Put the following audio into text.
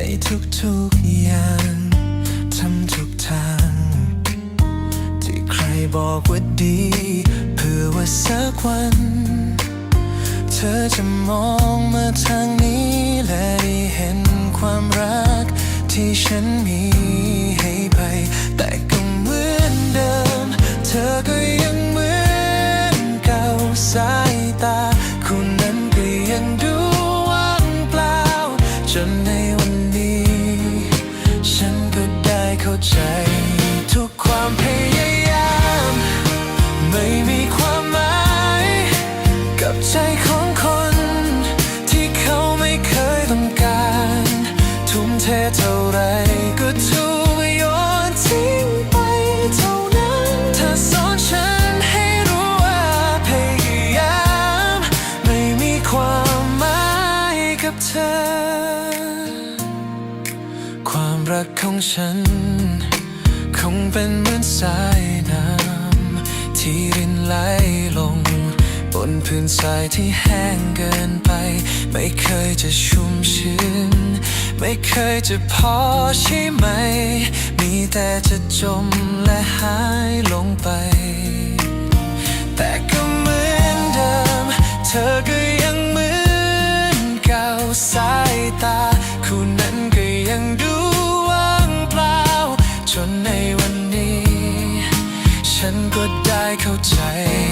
ทุกอย่างทำทุกทาง ที่ใครบอกว่าดี เพื่อว่าสักวัน เธอจะมองมาทางนี้ และได้เห็นความรักที่ฉันมี เข้าใจ ทุกความพยายาม ไม่มีความหมาย กับใจของคน ที่เขาไม่เคยต้องการ ทุ่มเทเท่าไรก็ถูกโยนทิ้งไปเท่านั้นเธอสอนฉันให้รู้ว่าพยายาม ไม่มีความหมายกับเธอ ความรักของฉัน คงเป็นเหมือนสายน้ำที่รินไหลลง บนพื้นทรายที่แห้งเกินไป ไม่เคยจะชุ่มชื้น ไม่เคยจะพอใช่ไหม มีแต่จะจมและหายลงไป แต่ก็เหมือนเดิม เธอก็ยังเหมือนเก่าสายตาคู่นั้น เข้าใจ